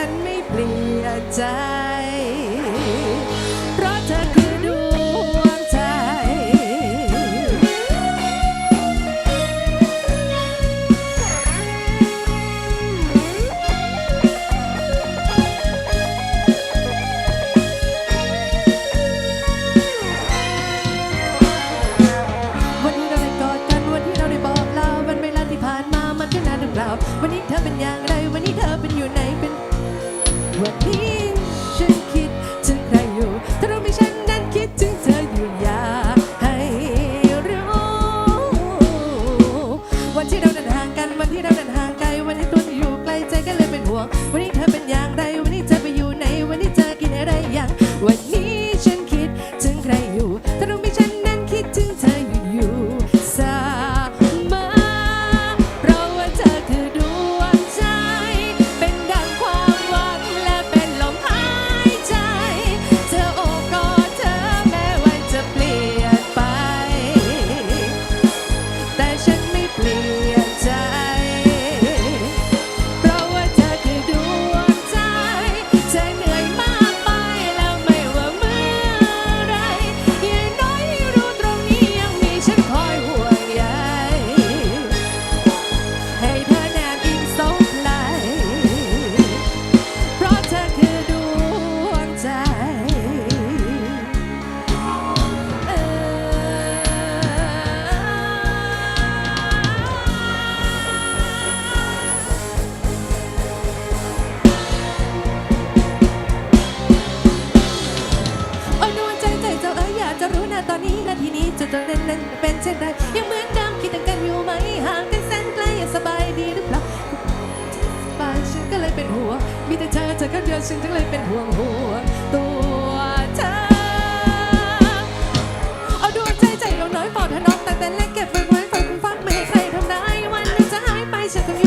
ฉันไม่เปลี่ยนใจพราะเธอคือดวงใจ วันนี้เราได้กอดกัวันที่เราได้บอกลาวันเวลาที่ผ่านมามันก็นานหรือเปาวันนี้เธอเป็นอย่างไร จะตอนนั้นนั้นเป็นเช่นไรยังเหมือนเดิมคิดถึงกันอยู่ไหมห่างกันแสนไกลยังสบายดีหรือเปล่าสบายฉันก็เลยเป็นห่วงมีแต่เธอเธอคนเดียวฉันจึงเลยเป็นห่วงห่วงตัวเธอเอาดวงใจใจเราน้อยปอดถนอมแต่แต่เล็กเก็บไว้ไว้ฝันฟังไม่ให้ใครทำได้วันหนึงจะหายไปฉันคง